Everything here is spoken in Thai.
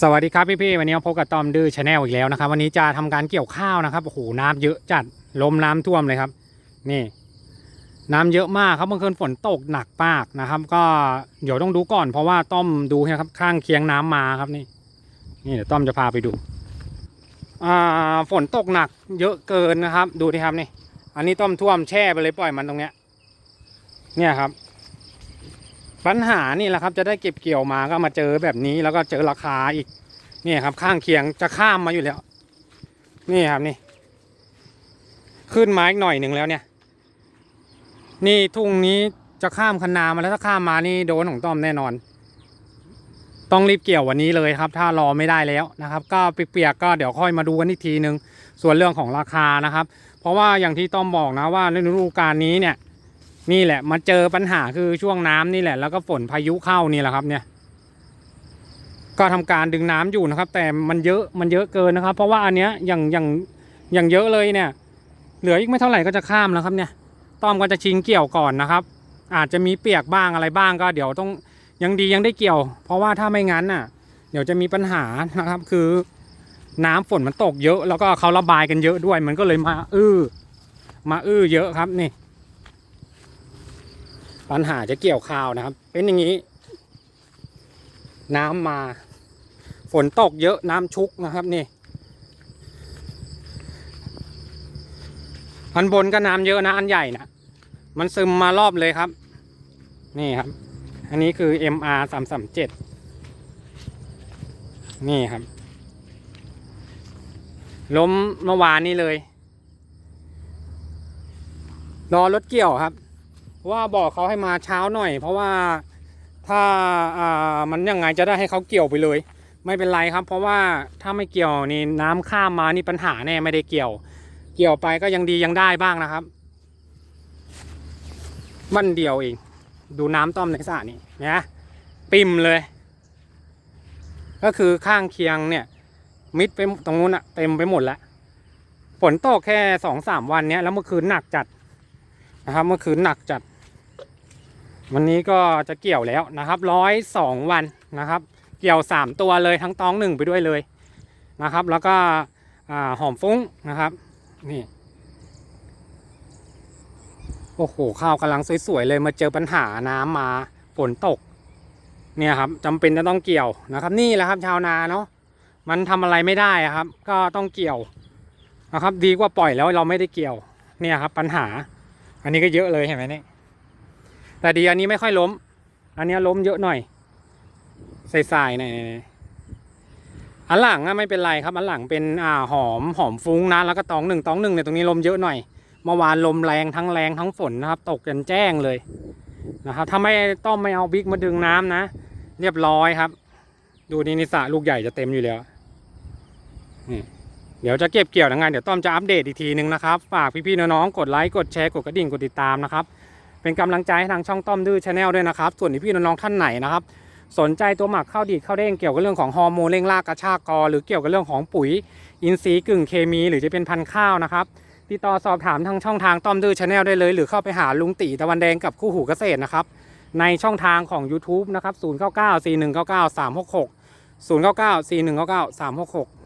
สวัสดีครับพี่ๆวันนี้พบกับตอมดื้อชาแนลอีกแล้วนะครับ วันนี้จะทำการเกี่ยวข้าวนะครับโอ้โหน้ำเยอะจัดลมน้ำท่วมเลยครับ นี่ น้ำเยอะมากครับเมื่อคืนฝนตกหนักมากนะครับ ก็เดี๋ยวต้องดูก่อน เพราะว่าต้อมดูนะครับข้างเคียงน้ำมาครับนี่ นี่เดี๋ยวต้อมจะพาไปดูอ่าฝนตกหนัก เยอะเกินนะครับ ดูดิครับนี่ อันนี้ต้อมท่วมแช่ไปเลยปล่อยมันตรงเนี้ย เนี่ยครับ ปัญหานี่แหละครับจะได้เก็บเกี่ยวมาก็มาเจอแบบนี้แล้วก็เจอราคาอีกนี่ครับ ข้างเคียงจะข้ามมาอยู่แล้ว นี่ครับนี่ ขึ้นมาอีกหน่อยหนึ่งแล้วเนี่ย นี่ทุ่งนี้จะข้ามคันนามาแล้วถ้าข้ามมานี่โดนของต้อมแน่นอน ต้องรีบเกี่ยววันนี้เลยครับ ถ้ารอไม่ได้แล้วนะครับ ก็เปียกๆก็เดี๋ยวค่อยมาดูกันอีกทีนึง ส่วนเรื่องของราคานะครับ เพราะว่าอย่างที่ต้อมบอกนะว่าในฤดูกาลนี้เนี่ย นี่แหละ มาเจอปัญหาคือช่วงน้ำนี่แหละ แล้วก็ฝนพายุเข้านี่แหละครับเนี่ย ก็ทำการดึงน้ำอยู่นะครับ แต่มันเยอะมันเยอะเกินนะครับ เพราะว่าอันเนี้ยอย่างอย่างอย่างเยอะเลยเนี่ย เหลืออีกไม่เท่าไหร่ก็จะข้ามแล้วครับเนี่ยต้อมก็จะชิงเกี่ยวก่อนนะครับ อาจจะมีเปียกบ้างอะไรบ้างก็เดี๋ยวต้องยังดียังได้เกี่ยว เพราะว่าถ้าไม่งั้นน่ะ เดี๋ยวจะมีปัญหานะครับ คือน้ำฝนมันตกเยอะ แล้วก็เขาระบายกันเยอะด้วย มันก็เลยมาอื้อมาอื้อเยอะครับนี่ ปัญหาจะเกี่ยวข้าวนะครับ เป็นอย่างนี้ น้ำมา ฝนตกเยอะน้ำชุกนะครับนี่อันบนก็น้ำเยอะนะอันใหญ่นะมันซึมมารอบเลยครับ นี่ครับ อันนี้คือ MR สามสามเจ็ดนี่ครับ ล้มเมื่อวานนี้เลย รอรถเกี่ยวครับ ว่าบอกเขาให้มาเช้าหน่อย เพราะว่าถ้าอ่ามันยังไงจะได้ให้เขาเกี่ยวไปเลย ไม่เป็นไรครับ เพราะว่าถ้าไม่เกี่ยวนี่น้ำข้ามมานี่ปัญหาแน่ไม่ได้เกี่ยว เกี่ยวไปก็ยังดียังได้บ้างนะครับวันเดียวเอง ดูน้ำต้อมในสระนี่นะปิ่มเลย ก็คือข้างเคียงเนี่ยมิดไปตรงนู้นอะเต็มไปหมดแล้วฝนตกแค่สองสามวันเนี้ยแล้วเมื่อคืนหนักจัดนะครับเมื่อคืนหนักจัด วันนี้ก็จะเกี่ยวแล้วนะครับร้อยสองวันนะครับ เกี่ยวสามตัวเลยทั้งตองหนึ่งไปด้วยเลยนะครับ แล้วก็หอมฟุ้งนะครับ นี่โอ้โหข้าวกำลังสวยๆเลยมาเจอปัญหาน้ำมาฝนตก เนี่ยครับจำเป็นจะต้องเกี่ยวนะครับ นี่แหละครับชาวนาเนาะมันทำอะไรไม่ได้ครับ ก็ต้องเกี่ยวนะครับ ดีกว่าปล่อยแล้วเราไม่ได้เกี่ยว เนี่ยครับ ปัญหา อันนี้ก็เยอะเลยเห็นไหมเนี่ย แต่ดีอันนี้ไม่ค่อยล้ม อันนี้ล้มเยอะหน่อยใส่ๆหน่อยอันหลังอะไม่เป็นไรครับ อันหลังเป็นอ่าหอมหอมฟุ้งนะแล้วก็ตองหนึ่งตองหนึ่งเนี่ยตรงนี้ลมเยอะหน่อยเมื่อวานลมแรงทั้งแรงทั้งฝนนะครับ ตกจนแจ้งเลยนะครับถ้าไม่ต้อมไม่เอาบิ๊กมาดึงน้ำนะ เรียบร้อยครับ ดูนี่นิสระลูกใหญ่จะเต็มอยู่แล้วนี่เดี๋ยวจะเก็บเกี่ยวยังไงเดี๋ยวต้อมจะอัปเดตอีกทีนึงนะครับ ฝากพี่ๆน้องๆกดไลค์กดแชร์กดกระดิ่งกดติดตามนะครับ เป็นกำลังใจให้ทางช่องต้อมดื้อชาแนลด้วยนะครับ ส่วนพี่น้องท่านไหนนะครับ สนใจตัวหมักข้าวดีดข้าวเด้งเกี่ยวกับเรื่องของฮอร์โมนเร่งรากกระชากกอ หรือเกี่ยวกับเรื่องของปุ๋ยอินทรีย์กึ่งเคมี หรือจะเป็นพันธุ์ข้าวนะครับติดต่อสอบถามทางช่องทางต้อมดื้อชาแนลได้เลย หรือเข้าไปหาลุงตีตะวันแดงกับคู่หูเกษตรนะครับในช่องทางของ YouTube นะครับ 0 9 9 4 1 9